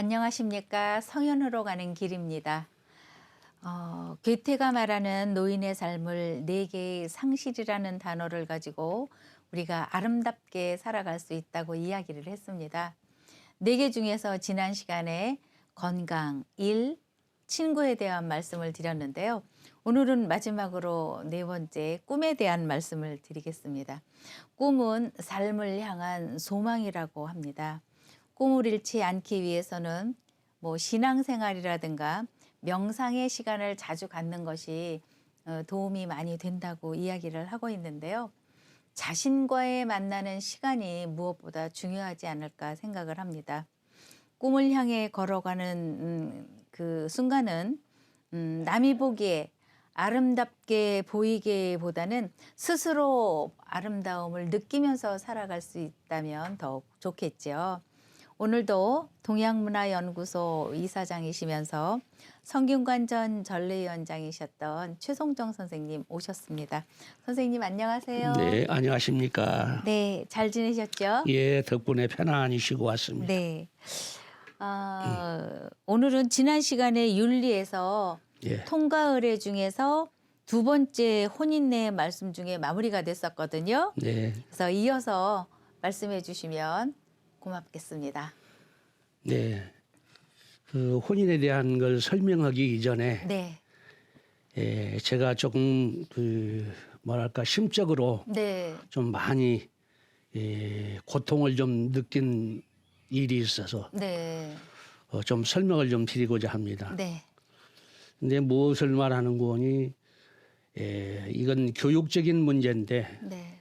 안녕하십니까. 성현으로 가는 길입니다. 어, 괴테가 말하는 노인의 삶을 네 개의 상실이라는 단어를 가지고 우리가 아름답게 살아갈 수 있다고 이야기를 했습니다. 네 개 중에서 지난 시간에 건강, 일, 친구에 대한 말씀을 드렸는데요. 오늘은 마지막으로 네 번째 꿈에 대한 말씀을 드리겠습니다. 꿈은 삶을 향한 소망이라고 합니다. 꿈을 잃지 않기 위해서는 뭐 신앙생활이라든가 명상의 시간을 자주 갖는 것이 어, 도움이 많이 된다고 이야기를 하고 있는데요. 자신과의 만나는 시간이 무엇보다 중요하지 않을까 생각을 합니다. 꿈을 향해 걸어가는 음, 그 순간은 음, 남이 보기에 아름답게 보이기보다는 스스로 아름다움을 느끼면서 살아갈 수 있다면 더욱 좋겠죠. 오늘도 동양문화연구소 이사장이시면서 성균관 전 전례위원장이셨던 최송정 선생님 오셨습니다. 선생님 안녕하세요. 네, 안녕하십니까. 네, 잘 지내셨죠? 예, 덕분에 편안히 쉬고 왔습니다. 네. 아, 오늘은 지난 시간에 윤리에서 예, 통과 의례 중에서 두 번째 혼인의 말씀 중에 마무리가 됐었거든요. 네, 그래서 이어서 말씀해 주시면 고맙겠습니다. 네. 그 혼인에 대한 걸 설명하기 이전에 네. 예, 제가 조금 그 뭐랄까 심적으로 네. 좀 많이 예, 고통을 좀 느낀 일이 있어서 네. 어, 좀 설명을 좀 드리고자 합니다. 네. 근데 무엇을 말하는 거니? 예, 이건 교육적인 문제인데 네.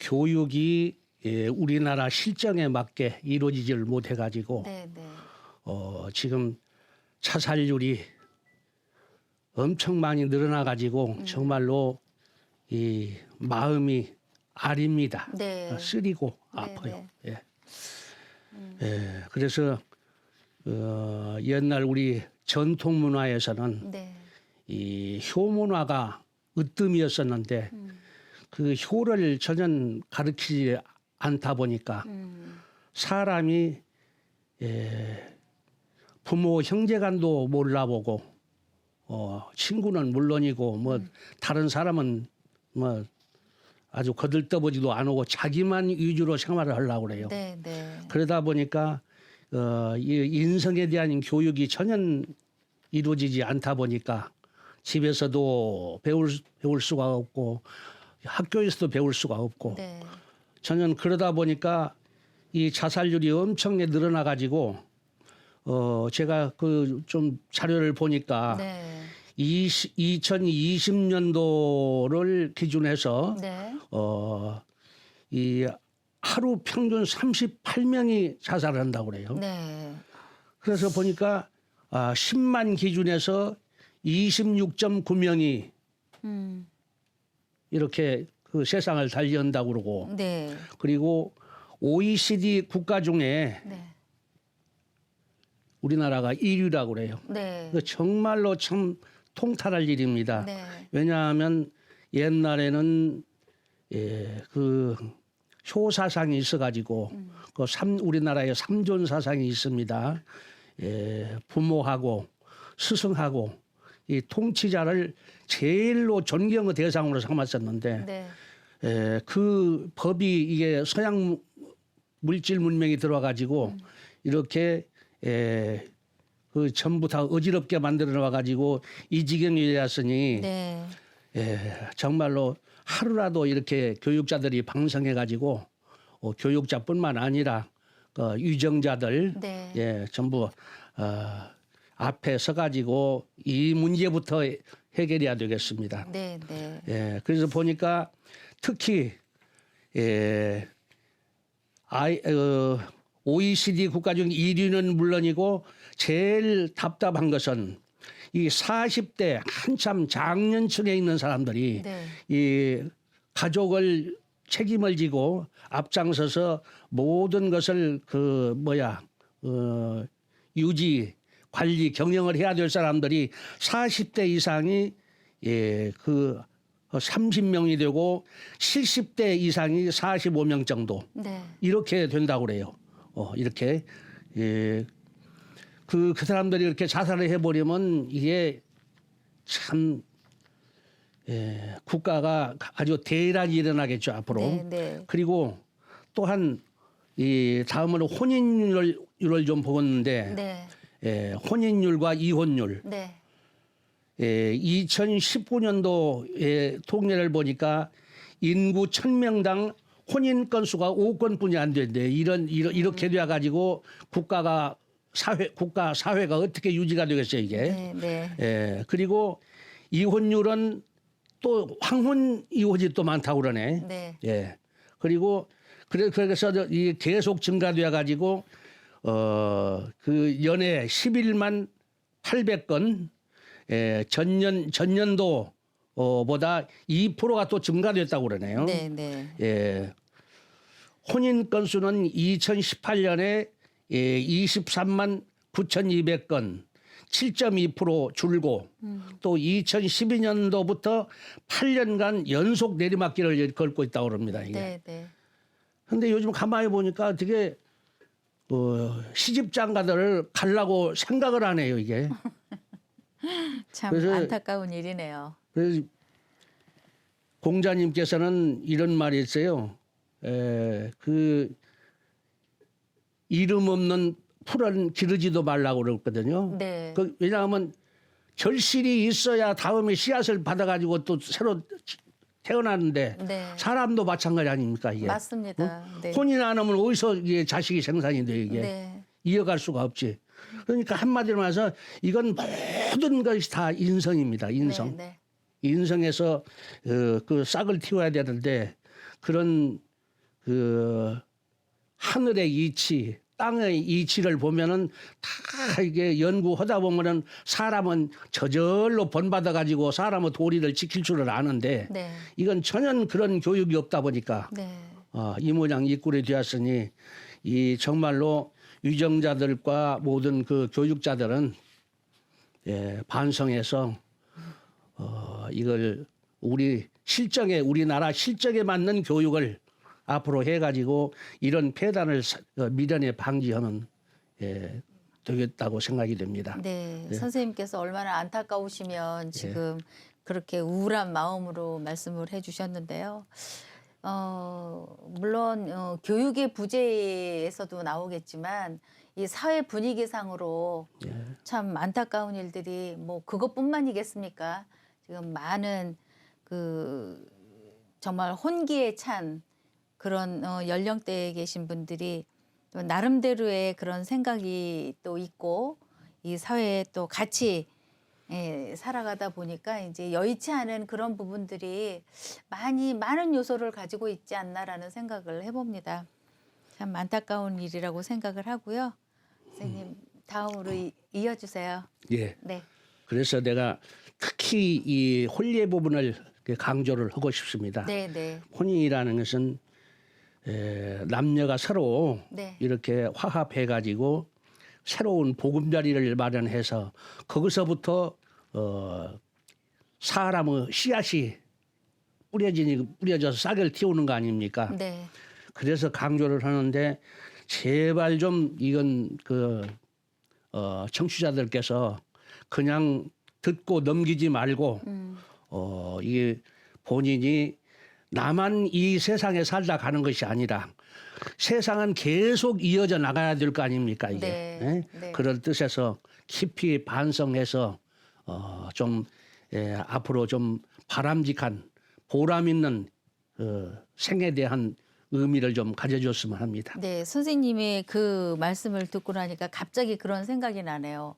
교육이 예, 우리나라 실정에 맞게 이루어지지를 못해 가지고 네. 네. 어, 지금 차살률이 엄청 많이 늘어나 가지고 정말로 이 마음이 아립니다. 네. 어, 쓰리고 네, 아파요. 예. 예, 그래서 어, 옛날 우리 전통 문화에서는 네. 이 효문화가 으뜸이었었는데 그 효를 전혀 가르치지 않다 보니까 음. 사람이 예, 부모 형제간도 몰라보고 어, 친구는 물론이고 뭐 다른 사람은 뭐 아주 거들떠보지도 안 오고 자기만 위주로 생활을 하려고 그래요. 네. 네. 그러다 보니까 어, 이 인성에 대한 교육이 전혀 이루어지지 않다 보니까 집에서도 배울 배울 수가 없고 학교에서도 배울 수가 없고 네. 전혀 그러다 보니까 이 자살률이 엄청나게 늘어나 가지고 어 제가 그 좀 자료를 보니까 네. 20, 2020년도를 기준해서 네. 어이 하루 평균 38명이 자살을 한다고 그래요. 네. 그래서 보니까 아 10만 기준에서 26.9명이 음. 이렇게 그 세상을 달리한다고 그러고 네. 그리고 OECD 국가 중에 네. 우리나라가 1위라고 그래요. 네. 그 정말로 참 통탈할 일입니다. 네. 왜냐하면 옛날에는 예, 그 효사상이 있어가지고 그 삼, 우리나라에 삼존 사상이 있습니다. 예, 부모하고 스승하고 이 통치자를 제일로 존경의 대상으로 삼았었는데 네. 에, 그 법이 이게 서양 무- 물질 문명이 들어와가지고 이렇게 에, 그 전부 다 어지럽게 만들어 놔가지고 이 지경이 되었으니 네. 에, 정말로 하루라도 이렇게 교육자들이 방성해가지고 어, 교육자뿐만 아니라 그 유정자들 네. 예, 전부 어, 앞에 서 가지고 이 문제부터 해결해야 되겠습니다. 네. 네. 예, 그래서 보니까 특히 예, 아이, 어, OECD 국가 중 1위는 물론이고 제일 답답한 것은 이 40대 한참 장년층에 있는 사람들이 네. 이 가족을 책임을 지고 앞장서서 모든 것을 그 뭐야 어, 유지 관리 경영을 해야 될 사람들이 40대 이상이 예 그 30명이 되고 70대 이상이 45명 정도 네. 이렇게 된다고 그래요. 어, 이렇게 예, 그, 그 사람들이 이렇게 자살을 해버리면 이게 참, 예, 국가가 아주 대란이 일어나겠죠, 앞으로. 네, 네. 그리고 또한 이 다음으로 혼인율을 좀 보았는데 네. 예, 혼인율과 이혼율 네. 예, 2019년도의 통계를 보니까 인구 1000명당 혼인 건수가 5건뿐이 안 된대. 이런 이러- 이렇게 돼 가지고 국가가 사회 국가 사회가 어떻게 유지가 되겠어요, 이게. 네. 네. 예. 그리고 이혼율은 또 황혼 이혼이 또 많다고 그러네. 네. 예. 그리고 그래 그래서 저이 계속 증가돼 가지고 어 그 연에 11만 800건 예, 전년 전년도 어 보다 2%가 또 증가됐다고 그러네요. 네. 네. 예. 혼인 건수는 2018년에 예, 23만 9,200건 7.2% 줄고 또 2012년도부터 8년간 연속 내리막길을 걸고 있다고 합니다. 이게. 네. 네. 근데 요즘 가만히 보니까 되게 어, 시집 장가들을 갈라고 생각을 안 해요, 이게. 참 그래서- 안타까운 일이네요. 그래서 공자님께서는 이런 말이 있어요. 에, 그 이름 없는 풀은 기르지도 말라고 그랬거든요. 네. 그 왜냐하면 결실이 있어야 다음에 씨앗을 받아가지고 또 새로 태어나는데 네. 사람도 마찬가지 아닙니까 이게 맞습니다. 네. 혼인 안 하면 어디서 이게 자식이 생산이 돼 이게 네. 이어갈 수가 없지. 그러니까 한마디로 말해서 이건 모든 것이 다 인성입니다. 인성. 네. 네. 인성에서 어, 그 싹을 틔워야 되는데 그런 그 하늘의 이치, 땅의 이치를 보면은 다 이게 연구하다 보면은 사람은 저절로 본받아 가지고 사람의 도리를 지킬 줄을 아는데 네. 이건 전혀 그런 교육이 없다 보니까 네. 어, 이 모양 이 꼴이 되었으니 이 정말로 유정자들과 모든 그 교육자들은 예, 반성해서 어, 이걸 우리 실정에 우리나라 실정에 맞는 교육을 앞으로 해가지고 이런 폐단을 사- 어, 미련에 방지하면 예, 되겠다고 생각이 됩니다. 네, 선생님께서 얼마나 안타까우시면 지금 그렇게 우울한 마음으로 말씀을 해주셨는데요. 어, 물론 어, 교육의 부재에서도 나오겠지만 이 사회 분위기상으로 참 안타까운 일들이 뭐 그것뿐만이겠습니까? 지금 많은 그 정말 혼기에 찬 그런 어, 연령대에 계신 분들이 또 나름대로의 그런 생각이 또 있고 이 사회에 또 같이 예, 살아가다 보니까 이제 여의치 않은 그런 부분들이 많이 많은 요소를 가지고 있지 않나라는 생각을 해봅니다. 참 안타까운 일이라고 생각을 하고요. 선생님 다음으로 이, 이어주세요. 예. 네, 그래서 내가 특히 이 혼례 부분을 강조를 하고 싶습니다. 네, 네, 혼인이라는 것은 에, 남녀가 서로 네, 이렇게 화합해 가지고 새로운 보금자리를 마련해서 거기서부터 어, 사람의 씨앗이 뿌려지니 뿌려져서 싹을 틔우는 거 아닙니까? 네, 그래서 강조를 하는데 제발 좀 이건 그 어, 청취자들께서 그냥 듣고 넘기지 말고 음, 어, 이게 본인이 나만 이 세상에 살다 가는 것이 아니라 세상은 계속 이어져 나가야 될 거 아닙니까 이게 네, 예? 네. 그런 뜻에서 깊이 반성해서 어, 좀 예, 앞으로 좀 바람직한 보람 있는 어, 생에 대한 의미를 좀 가져줬으면 합니다. 네, 선생님의 그 말씀을 듣고 나니까 갑자기 그런 생각이 나네요.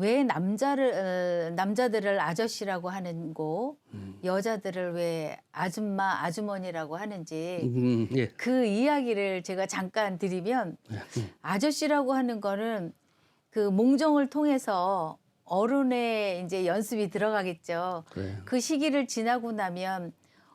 왜 남자를 어, 남자들을 아저씨라고 하는고 여자들을 왜 아줌마 아주머니라고 하는지 음, 예. 그 이야기를 제가 잠깐 드리면 아저씨라고 하는 거는 그 몽정을 통해서 어른의 이제 연습이 들어가겠죠. 그래요. 그 시기를 지나고 나면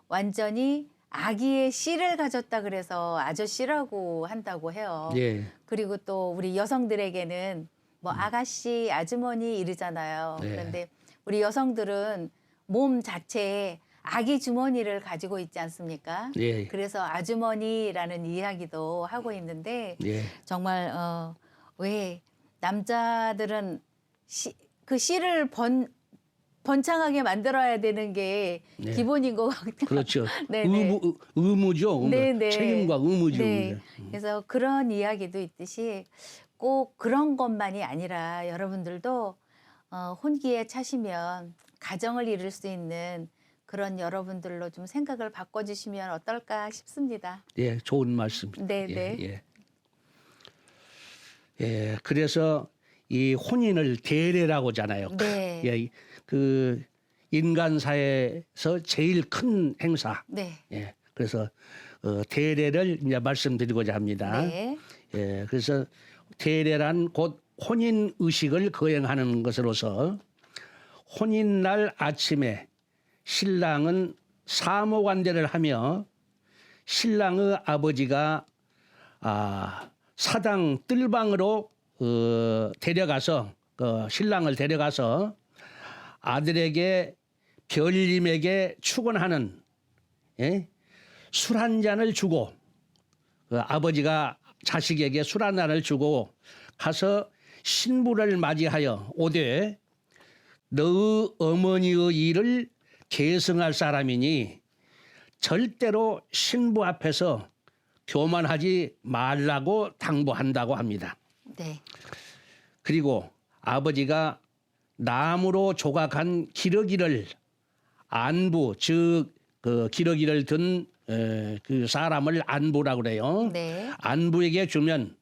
완전히 아기의 씨를 가졌다 그래서 아저씨라고 한다고 해요. 예. 그리고 또 우리 여성들에게는 뭐 아가씨, 아주머니 이러잖아요. 네. 그런데 우리 여성들은 몸 자체에 아기 주머니를 가지고 있지 않습니까? 예. 그래서 아주머니라는 이야기도 하고 있는데 예. 정말 어, 왜 남자들은 시, 그 씨를 번 번창하게 만들어야 되는 게 네. 기본인 것 같아요. 그렇죠. 네, 네. 의무, 의- 의무죠. 의무. 네, 네. 책임과 의무죠. 네. 그래서 그런 이야기도 있듯이 꼭 그런 것만이 아니라 여러분들도 어, 혼기에 차시면 가정을 이룰 수 있는 그런 여러분들로 좀 생각을 바꿔주시면 어떨까 싶습니다. 예, 좋은 말씀. 네, 예, 네. 예. 예, 그래서 이 혼인을 대례라고 하잖아요. 네. 예, 그 인간 사회에서 제일 큰 행사. 네. 예, 그래서 어, 대례를 이제 말씀드리고자 합니다. 네. 예, 그래서 대례란 곧 혼인 의식을 거행하는 것으로서 혼인 날 아침에 신랑은 사모관대를 하며 신랑의 아버지가 아, 사당 뜰방으로 어, 데려가서 그 신랑을 데려가서 아들에게 별님에게 축원하는 예? 술 한 잔을 주고 그 아버지가 자식에게 술 한 잔을 주고 가서 신부를 맞이하여 오되 너의 어머니의 일을 계승할 사람이니 절대로 신부 앞에서 교만하지 말라고 당부한다고 합니다. 네. 그리고 아버지가 나무로 조각한 기러기를 안부 즉 그 기러기를 든 그 사람을 안부라고 그래요. 네. 안부에게 주면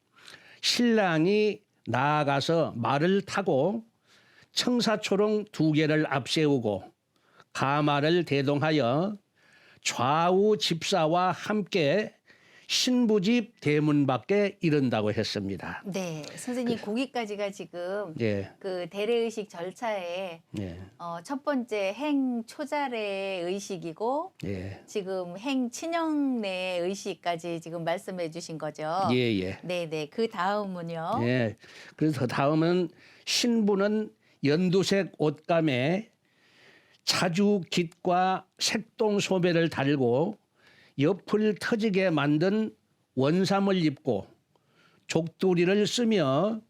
신랑이 나아가서 말을 타고 청사초롱 두 개를 앞세우고 가마를 대동하여 좌우 집사와 함께 신부집 대문 밖에 이른다고 했습니다. 네. 선생님 거기까지가 지금 예, 그 대례의식 절차의 예, 어, 첫 번째 행 초자례 의식이고 예, 지금 행 친형내 의식까지 지금 말씀해 주신 거죠. 예, 예. 네 네. 그 다음은요. 예. 그래서 다음은 신부는 연두색 옷감에 자주 깃과 색동 소매를 달고 옆을 터지게 만든 원삼을 입고 족두리를 쓰며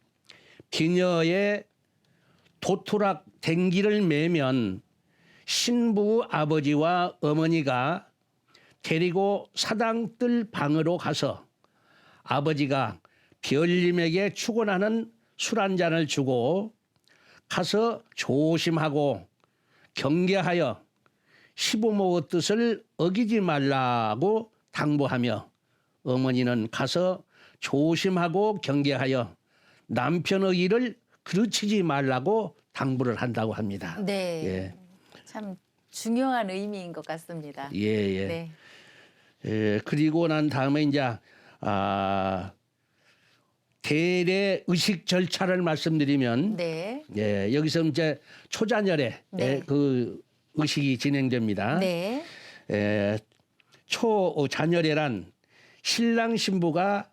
비녀에 도토락 댕기를 매면 신부 아버지와 어머니가 데리고 사당 뜰 방으로 가서 아버지가 별님에게 축원하는 술 한 잔을 주고 가서 조심하고 경계하여 시부모의 뜻을 어기지 말라고 당부하며 어머니는 가서 조심하고 경계하여 남편의 일을 그르치지 말라고 당부를 한다고 합니다. 네. 예. 참 중요한 의미인 것 같습니다. 예, 예. 네. 예, 그리고 난 다음에 이제 아 대례 의식 절차를 말씀드리면 네. 예, 여기서 이제 초자녀례 네. 예, 그 의식이 진행됩니다. 네. 예, 초자녀례란 신랑 신부가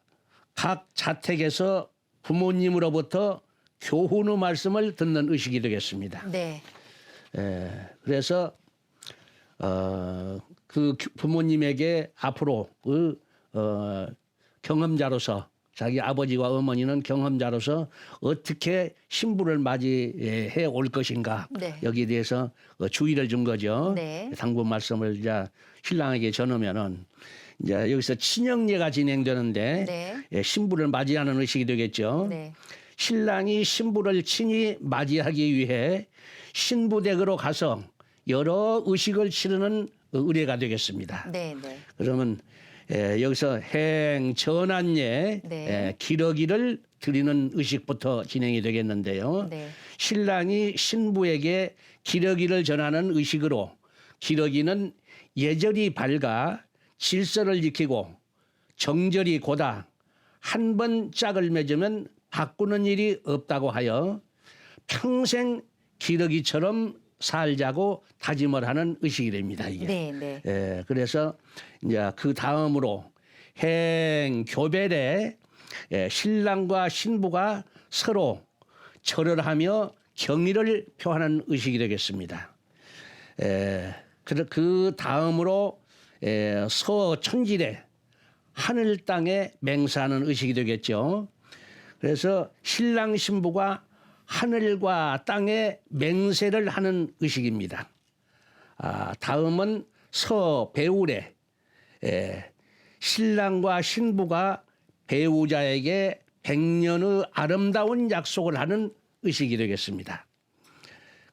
각 자택에서 부모님으로부터 교훈의 말씀을 듣는 의식이 되겠습니다. 네. 예, 그래서 어, 그 교- 부모님에게 앞으로 그 어, 경험자로서 자기 아버지와 어머니는 경험자로서 어떻게 신부를 맞이해 올 것인가 네. 여기에 대해서 어, 주의를 준 거죠. 네. 당부 말씀을 이제 신랑에게 전하면은 이제 여기서 친형례가 진행되는데 네. 예, 신부를 맞이하는 의식이 되겠죠. 네. 신랑이 신부를 친히 맞이하기 위해 신부댁으로 가서 여러 의식을 치르는 의례가 되겠습니다. 네. 네. 그러면 에, 여기서 행 전환예 네. 에, 기러기를 드리는 의식부터 진행이 되겠는데요. 네. 신랑이 신부에게 기러기를 전하는 의식으로 기러기는 예절이 밝아 질서를 지키고 정절이 고다 한 번 짝을 맺으면 바꾸는 일이 없다고 하여 평생 기러기처럼 살자고 다짐을 하는 의식이 됩니다. 이게. 네. 네. 예, 그래서 이제 그 다음으로 행 교배에 예, 신랑과 신부가 서로 절을 하며 경의를 표하는 의식이 되겠습니다. 예, 그- 그 다음으로 예, 서천지례 하늘 땅에 맹세하는 의식이 되겠죠. 그래서 신랑 신부가 하늘과 땅에 맹세를 하는 의식입니다. 아, 다음은 서 배울에 예, 신랑과 신부가 배우자에게 백년의 아름다운 약속을 하는 의식이 되겠습니다.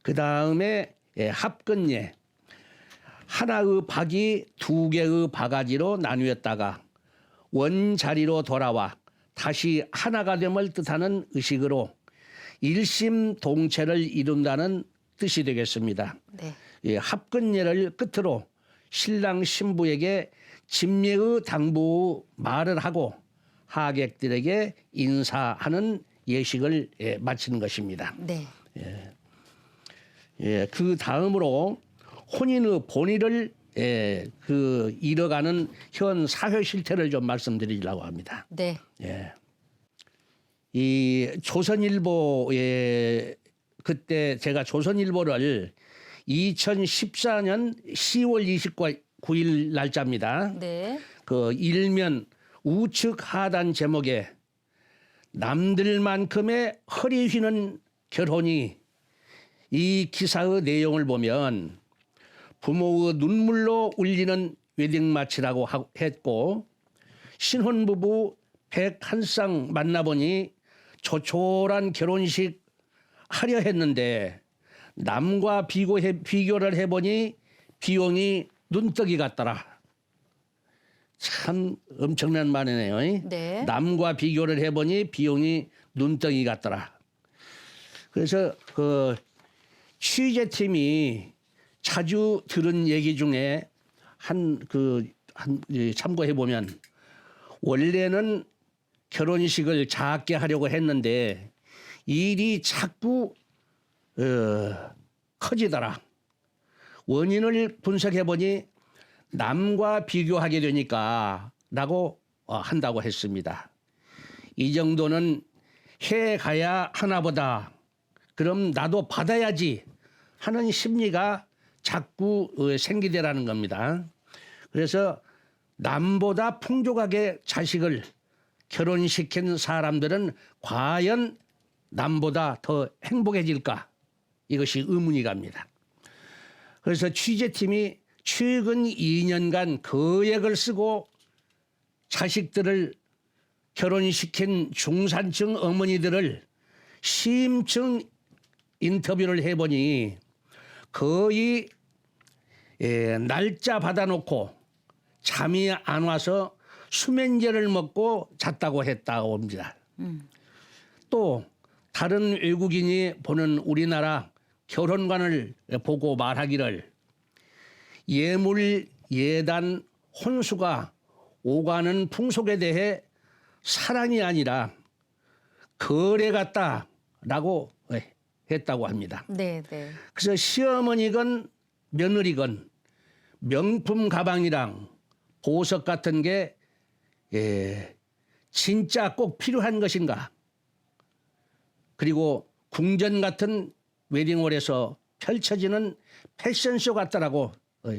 그 다음에 예, 합근예 하나의 박이 두 개의 바가지로 나뉘었다가 원자리로 돌아와 다시 하나가 됨을 뜻하는 의식으로 일심동체를 이룬다는 뜻이 되겠습니다. 네. 예, 합근예를 끝으로 신랑 신부에게 진례의 당부 말을 하고 하객들에게 인사하는 예식을 예, 마치는 것입니다. 네. 예, 그 다음으로 혼인의 본의를 예, 그 이뤄가는 현 사회 실태를 좀 말씀드리려고 합니다. 네. 예. 이 조선일보에 그때 제가 조선일보를 2014년 10월 29일 날짜입니다. 네. 그 일면 우측 하단 제목에 남들만큼의 허리 휘는 결혼이 이 기사의 내용을 보면 부모의 눈물로 울리는 웨딩 마치라고 하- 했고 신혼부부 101쌍 만나보니 조촐한 결혼식 하려 했는데 남과 비교해, 비교를 해보니 비용이 눈떡이 같더라. 참 엄청난 말이네요. 네. 남과 비교를 해보니 비용이 눈덩이 같더라. 그래서 그 취재팀이 자주 들은 얘기 중에 한 그한 참고해 보면 원래는 결혼식을 작게 하려고 했는데 일이 자꾸 어, 커지더라. 원인을 분석해 보니 남과 비교하게 되니까 라고 어, 한다고 했습니다. 이 정도는 해 가야 하나보다. 그럼 나도 받아야지 하는 심리가 자꾸 어, 생기더라는 겁니다. 그래서 남보다 풍족하게 자식을 결혼시킨 사람들은 과연 남보다 더 행복해질까? 이것이 의문이 갑니다. 그래서 취재팀이 최근 2년간 거액을 쓰고 자식들을 결혼시킨 중산층 어머니들을 심층 인터뷰를 해보니 거의 예, 날짜 받아놓고 잠이 안 와서 수면제를 먹고 잤다고 했다고 봅니다. 또 다른 외국인이 보는 우리나라 결혼관을 보고 말하기를 예물 예단 혼수가 오가는 풍속에 대해 사랑이 아니라 거래 같다라고 했다고 합니다. 네. 네. 그래서 시어머니건 며느리건 명품 가방이랑 보석 같은 게 예, 진짜 꼭 필요한 것인가? 그리고 궁전 같은 웨딩홀에서 펼쳐지는 패션쇼 같다라고 어,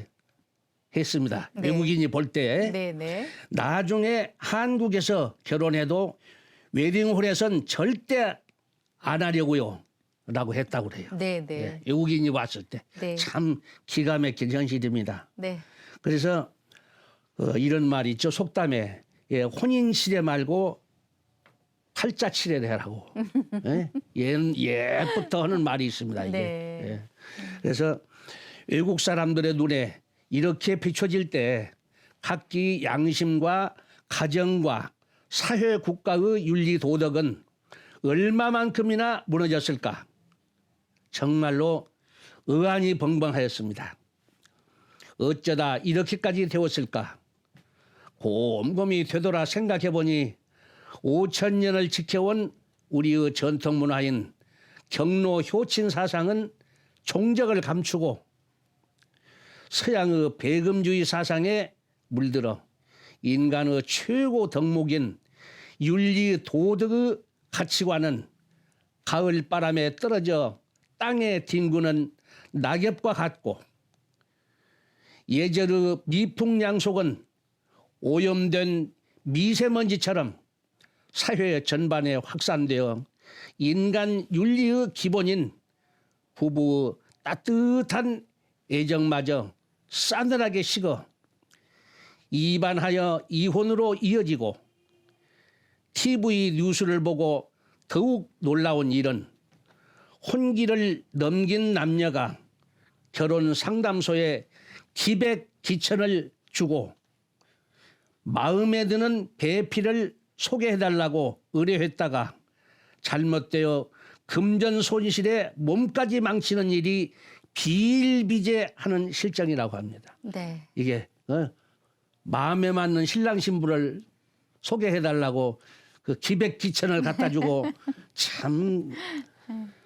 했습니다. 네. 외국인이 볼 때 네. 네. 나중에 한국에서 결혼해도 웨딩홀에선 절대 안 하려고요. 라고 했다고 그래요. 네. 네. 예, 외국인이 왔을 때 네. 참 기가 막힌 현실입니다. 네. 그래서 어, 이런 말이 있죠. 속담에 예, 혼인 치레 말고 팔자 치레를 해라고. 예? 예, 예부터 하는 말이 있습니다. 이게. 네. 예. 그래서 외국 사람들의 눈에 이렇게 비춰질 때 각기 양심과 가정과 사회 국가의 윤리 도덕은 얼마만큼이나 무너졌을까? 정말로 의안이 벙벙하였습니다. 어쩌다 이렇게까지 되었을까? 곰곰이 되돌아 생각해 보니 5천 년을 지켜온 우리의 전통 문화인 경로 효친 사상은 종적을 감추고 서양의 배금주의 사상에 물들어 인간의 최고 덕목인 윤리 도덕의 가치관은 가을 바람에 떨어져 땅에 뒹구는 낙엽과 같고 예절의 미풍양속은 오염된 미세먼지처럼 사회 전반에 확산되어 인간 윤리의 기본인 부부 따뜻한 애정마저 싸늘하게 식어 이반하여 이혼으로 이어지고 TV 뉴스를 보고 더욱 놀라운 일은 혼기를 넘긴 남녀가 결혼 상담소에 기백 기천을 주고 마음에 드는 배필을 소개해달라고 의뢰했다가 잘못되어 금전 손실에 몸까지 망치는 일이 비일비재하는 실정이라고 합니다. 네. 이게 어? 마음에 맞는 신랑 신부를 소개해달라고 그 기백 기천을 갖다 주고 참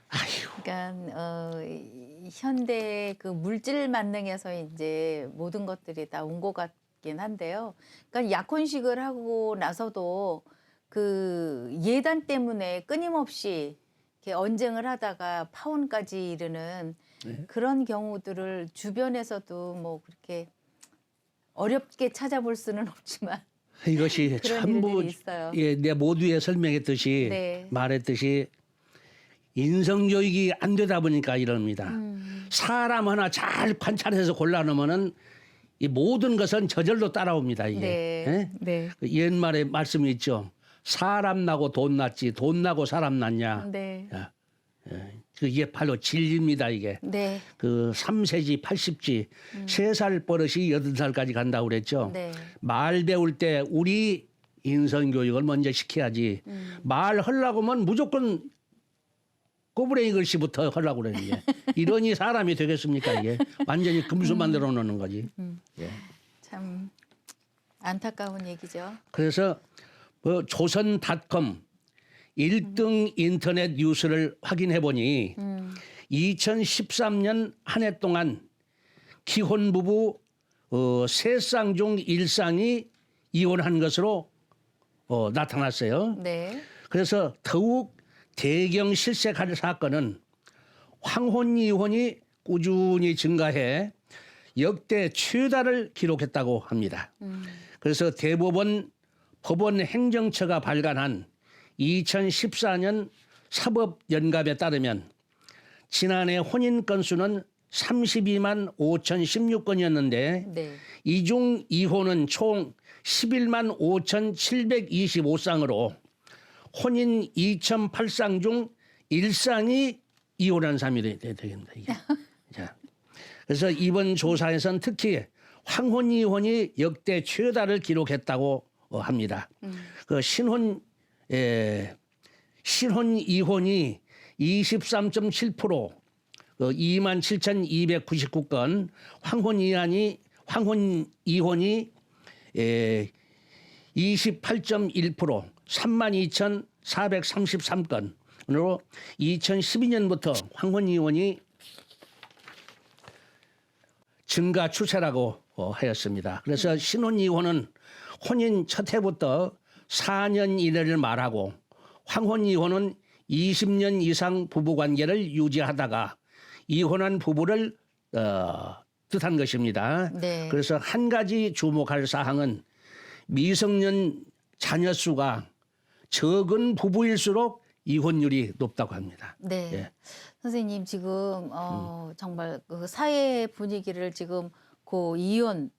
아휴 그러니까 어, 이 현대 그 물질 만능에서 이제 모든 것들이 다 온 것 같 긴 한데요. 그러니까 약혼식을 하고 나서도 그 예단 때문에 끊임없이 이렇게 언쟁을 하다가 파혼까지 이르는 네. 그런 경우들을 주변에서도 뭐 그렇게 어렵게 찾아볼 수는 없지만 이것이 전부 있어요. 예, 내 모두에 설명했듯이 네. 말했듯이 인성 교육이 안 되다 보니까 이럽니다. 음, 사람 하나 잘 관찰해서 골라놓으면은 이 모든 것은 저절로 따라옵니다. 이게 네. 예? 네. 그 옛말에 말씀이 있죠. 사람 나고 돈 났지 돈 나고 사람 났냐. 네. 야, 예. 그 이게 바로 진리입니다. 이게 네. 그 3세지 80지 세살 버릇이 여든 살까지 간다고 그랬죠. 네. 말 배울 때 우리 인성 교육을 먼저 시켜야지. 음. 말 하려고 하면 무조건 꼬부레이 글씨부터 하려고 그러는데 이러니 사람이 되겠습니까 이게 완전히 금수 만들어 놓는 거지. 예. 참 안타까운 얘기죠. 그래서 뭐 조선닷컴 1등 인터넷 뉴스를 확인해 보니 음. 2013년 한 해 동안 기혼 부부 어, 세쌍 중 일쌍이 이혼한 것으로 어, 나타났어요. 네. 그래서 더욱 대경 실색할 사건은 황혼 이혼이 꾸준히 증가해 역대 최다를 기록했다고 합니다. 음. 그래서 대법원 법원 행정처가 발간한 2014년 사법 연갑에 따르면 지난해 혼인 건수는 32만 5,016건이었는데 네. 이중 이혼은 총 11만 5,725쌍으로 혼인 2,008쌍 중 1쌍이 이혼한 사람이 되- 되- 되겠습니다. 이게. 자, 그래서 이번 조사에서는 특히 황혼 이혼이 역대 최다를 기록했다고 어, 합니다. 그 신혼 에, 신혼 이혼이 23.7%, 그 27,299건, 황혼 이혼이 황혼 이혼이 에, 28.1%, 32,433건으로 2012년부터 황혼 이혼이 증가 추세라고 어, 하였습니다. 그래서 신혼 이혼은 혼인 첫 해부터 4년 이내를 말하고 황혼 이혼은 20년 이상 부부 관계를 유지하다가 이혼한 부부를 어, 뜻한 것입니다. 네. 그래서 한 가지 주목할 사항은 미성년 자녀 수가 적은 부부일수록 이혼율이 높다고 합니다. 네. 예. 선생님 지금 어, 정말 그 사회 분위기를 지금 그 이혼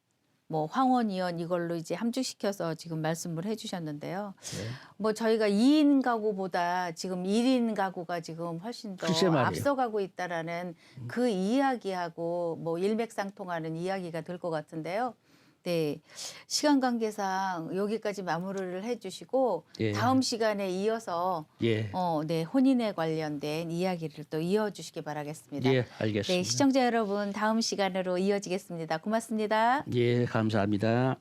뭐 황혼 이혼 이걸로 이제 함축시켜서 지금 말씀을 해주셨는데요. 네. 뭐 저희가 2인 가구보다 지금 1인 가구가 지금 훨씬 더. 앞서가고 있다라는 그 이야기하고 뭐 일맥상통하는 이야기가 될 것 같은데요. 네. 시간 관계상 여기까지 마무리를 해주시고 예. 다음 시간에 이어서 예, 어, 네, 혼인에 관련된 이야기를 또 이어주시기 바라겠습니다. 예, 알겠습니다. 네, 시청자 여러분 다음 시간으로 이어지겠습니다. 고맙습니다. 예, 감사합니다.